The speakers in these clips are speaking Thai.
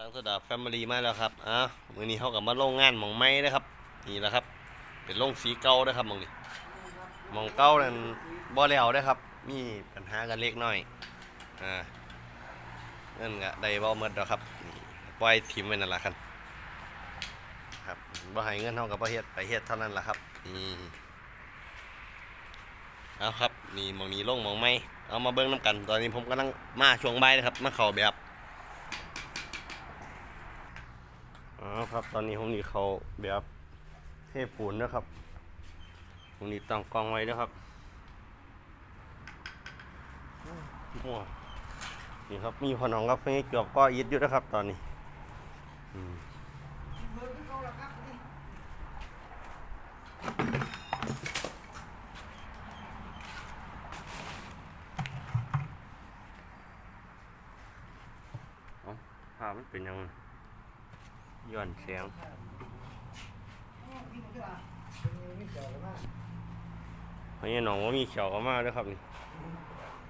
ทางสดาแฟมิลี่มาแล้วครับ อ้าวมือนี้เขากับมาโรงงานมองไม้นะครับ นี่แหละครับ เป็นโรงสีเก่านะครับมองนี้มองเก่านั่นบ่แล้วนะครับ มีปัญหากันเล็กน้อย อ่าเงินก็ได้บ่หมดแล้วครับ ปล่อยทิมไว้นั่นล่ะครับ ครับบ่ให้เงินเฮากับบ่เฮ็ดไปเฮ็ดเท่านั้นแหละครับ นี่เอาครับ นี่มองนี้โรงมองไม้เอามาเบิ่งนํกัน ตอนนี้ผมกำลังมาช่วงใบนะครับ มาเข้าแบบ อ๋อครับ ตอนนี้ผมนี่เขาแบบเทปูนนะครับผมนี่ตั้งกล้องไว้นะครับมั่วนี่ครับ มีพอน้องกับเพื่อเกือบก็ยิดอยู่นะครับ ตอนนี้อืมเอ้าภาพมันเป็นยังไง ย้อนเสียงเพราะงี้น้องว่ามีเขียวก็มาด้วยครับนี่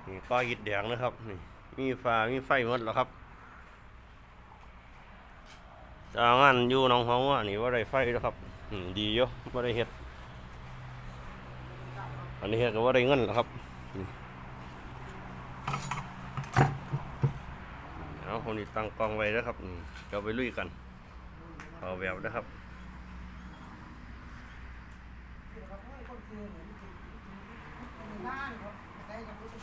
นี่ก้อยกิดแดงนะครับนี่มีฟ้ามีไฟหมดแล้วครับจางานอยู่หน้องห้องว่านี่ว่าได้ไฟแล้วครับอืมดีอยู่ว่าได้เฮ็ดอันนี้เฮ็ดก็ว่าได้เงินแล้วครับเอาคนนี้ตั้งกองไว้แล้วครับนี่เราไปลุยกัน อแววนะครับบ้านครับได้ยังรู้สึก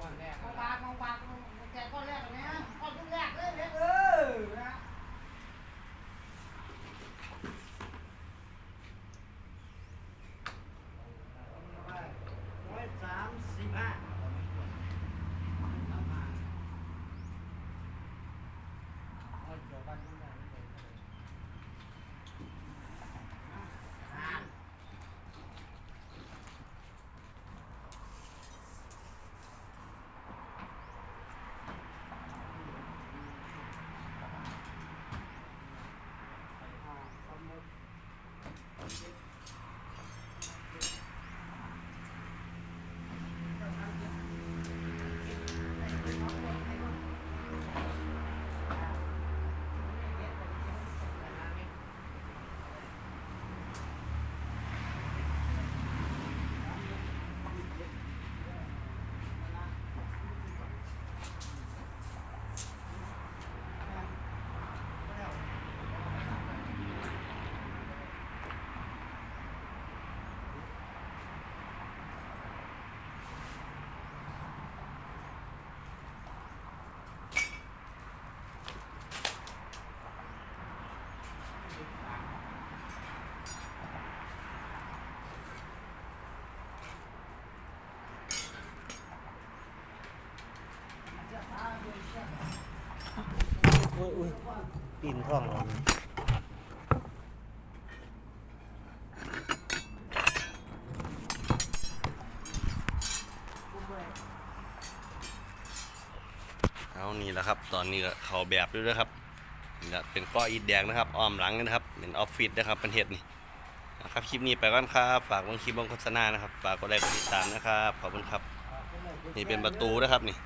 ก้อนแรกขอนบางแกก้อนแรกเลยนะก้อนแรกเลยเออนะ ปีนท้องเราเอานี่แหละครับ ตอนนี้ก็เขาแบบด้วยนะครับนี่แหละเป็นก้ออิฐแดงนะครับ อ้อมหลังนะครับ เป็นออฟฟิศนะครับ เป็นเห็ดนี่นะครับ คลิปนี้ไปก่อนครับ ฝากวงคลิปวงโฆษณานะครับ ฝากกดไลค์กดติดตามนะครับ ขอบคุณครับ นี่เป็นประตูนะครับนี่